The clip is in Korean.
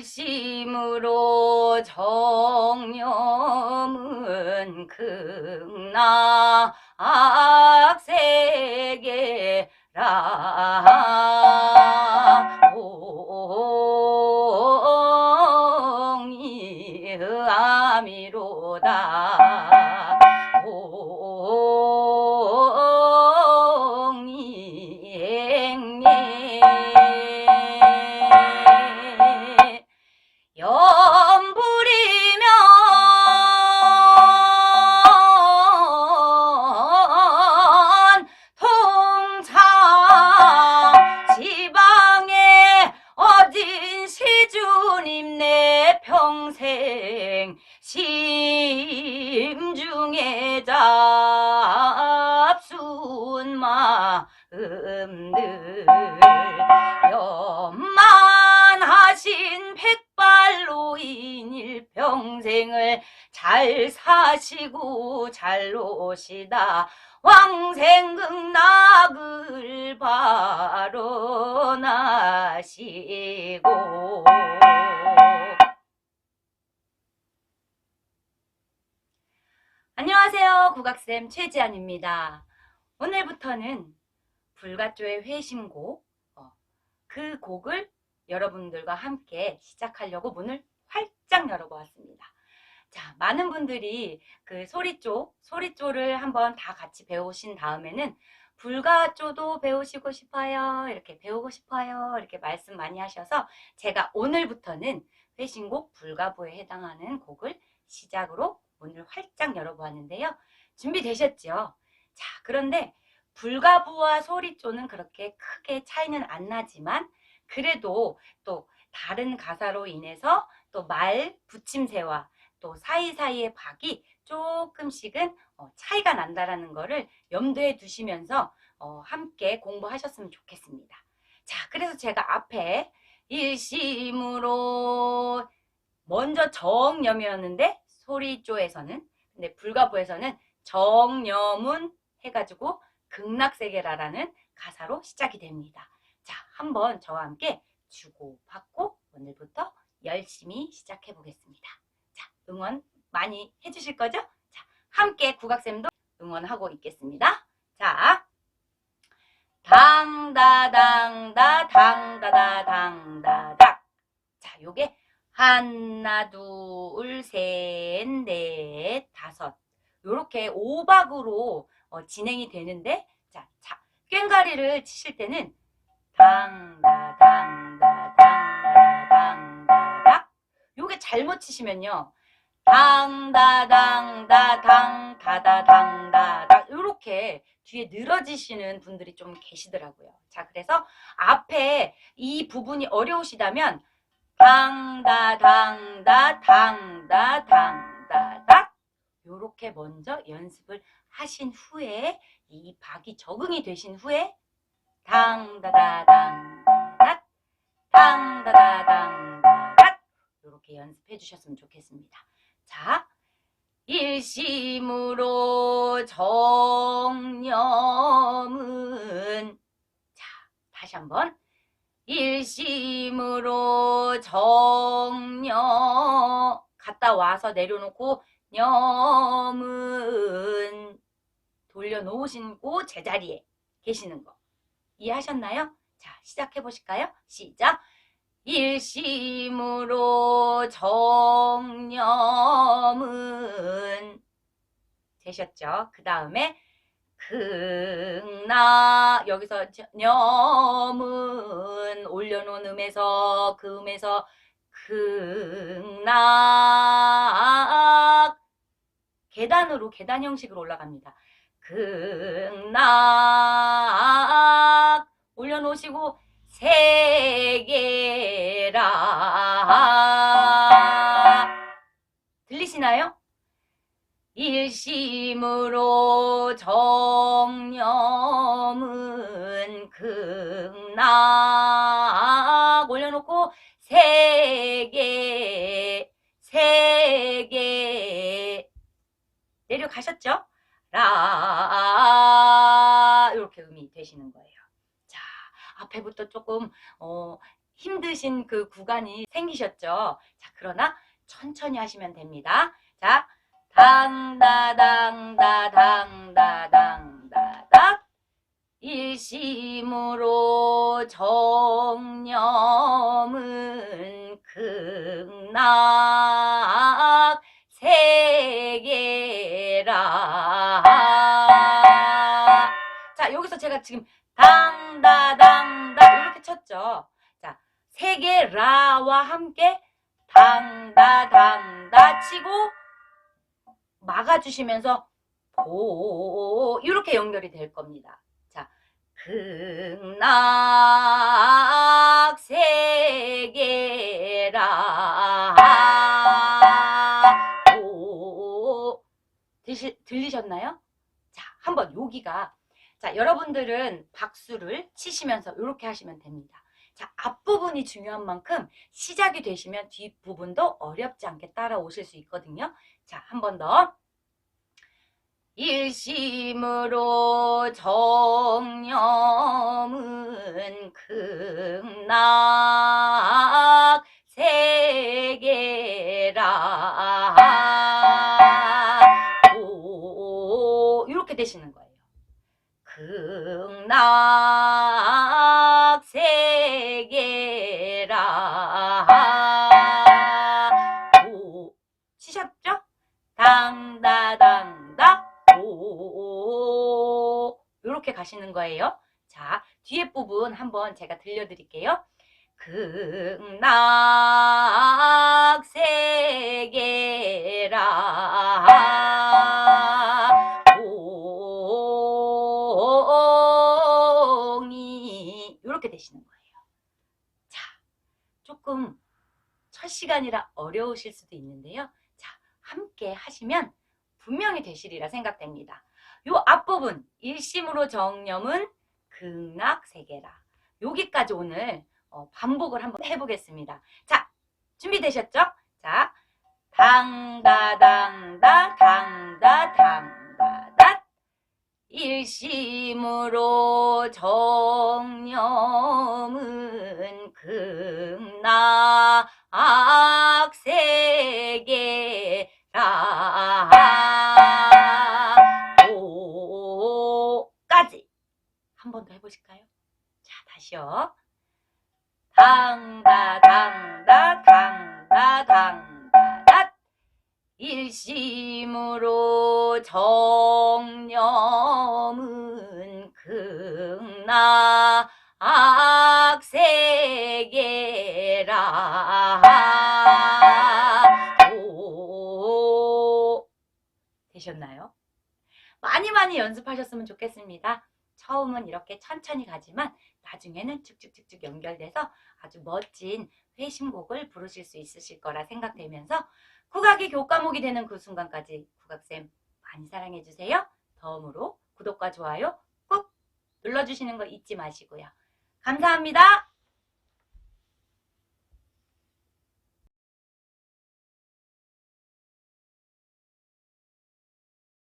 일심으로 정념은 극락세계라 일평생을 잘 사시고 잘 노시다. 왕생극락을 바로 나시고. 안녕하세요. 국악쌤 최지안입니다. 오늘부터는 불가조의 회심곡 어, 그 곡을 여러분들과 함께 시작하려고 문을 활짝 열어보았습니다. 자, 많은 분들이 그 소리조, 소리조를 한번 다 같이 배우신 다음에는 불가조도 배우시고 싶어요. 이렇게 배우고 싶어요. 이렇게 말씀 많이 하셔서 제가 오늘부터는 회신곡 불가보에 해당하는 곡을 시작으로 문을 활짝 열어보았는데요. 준비되셨죠? 자, 그런데 불가부와 소리조는 그렇게 크게 차이는 안 나지만 그래도 또 다른 가사로 인해서 또 말 붙임새와 또 사이사이의 박이 조금씩은 어, 차이가 난다라는 거를 염두에 두시면서 어, 함께 공부하셨으면 좋겠습니다. 자, 그래서 제가 앞에 일심으로 먼저 정염이었는데 소리조에서는 근데 불가부에서는 정염은 해가지고 극락세계라라는 가사로 시작이 됩니다. 자, 한번 저와 함께 주고받고 오늘부터 열심히 시작해 보겠습니다. 자, 응원 많이 해주실 거죠? 자, 함께 국악쌤도 응원하고 있겠습니다. 자, 당다당다 당다다 당다닥. 자, 요게 하나, 둘, 셋, 넷, 다섯. 요렇게 오박으로 어, 진행이 되는데, 자, 자, 꽹가리를 치실 때는 당다 당다 당다 당다닥 요게 잘못 치시면요 당다 당다 당 다다 당다닥 요렇게 뒤에 늘어지시는 분들이 좀 계시더라고요. 자 그래서 앞에 이 부분이 어려우시다면 당다 당다 당다 당다닥 요렇게 먼저 연습을 하신 후에 이 박이 적응이 되신 후에 당다다당다닥 당다다당다닥 이렇게 연습해 주셨으면 좋겠습니다. 자, 일심으로 정념은 자, 다시 한번 일심으로 정념 갔다 와서 내려놓고 념은 돌려놓으시고 제자리에 계시는 거 이해하셨나요? 자, 시작해 보실까요? 시작. 일심으로 정념은 되셨죠? 그 다음에 극나 여기서 념은 올려놓은 음에서 그 음에서 극락 계단으로 계단 형식으로 올라갑니다. 극락 올려놓으시고 세계라 들리시나요? 일심으로 정념은 극락 올려놓고 세계 세계 내려가셨죠? 라 이렇게 음이 되시는 거예요. 자 앞에부터 조금 어, 힘드신 그 구간이 생기셨죠? 자, 그러나 천천히 하시면 됩니다. 자, 당다당다 당다당다닥 일심으로 정념은 극락 세계라 자 여기서 제가 지금 당다당다 이렇게 쳤죠 자 세계라와 함께 당다당다 치고 막아주시면서 보 이렇게 연결이 될 겁니다. 자, 극락 세계라 보 드시, 들리셨나요? 자, 한번 여기가 자, 여러분들은 박수를 치시면서 이렇게 하시면 됩니다. 자, 앞부분이 중요한 만큼 시작이 되시면 뒷부분도 어렵지 않게 따라오실 수 있거든요. 자, 한 번 더. 일심으로 정념은 극락 극락 세계라 오 치셨죠? 당다당다 오 이렇게 가시는 거예요. 자 뒤에 부분 한번 제가 들려드릴게요. 극락 세계라 되시는 거예요. 자, 조금 첫 시간이라 어려우실 수도 있는데요. 자, 함께 하시면 분명히 되시리라 생각됩니다. 요 앞부분 일심으로 정념은 극락 세계라. 여기까지 오늘 어, 반복을 한번 해보겠습니다. 자, 준비되셨죠? 자, 당다당다 당다당다다 일심으로 정념은 극락 세계라 오까지 한 번 더 해보실까요? 자, 다시요. 당다 당다 당다 당다다 일심으로 정념은 극락 세계라 오 되셨나요? 많이 많이 연습하셨으면 좋겠습니다. 처음은 이렇게 천천히 가지만 나중에는 쭉쭉쭉쭉 연결돼서 아주 멋진 회심곡을 부르실 수 있으실 거라 생각되면서 국악이 교과목이 되는 그 순간까지 국악쌤 많이 사랑해주세요. 다음으로 구독과 좋아요 꾹 눌러주시는 거 잊지 마시고요. 감사합니다.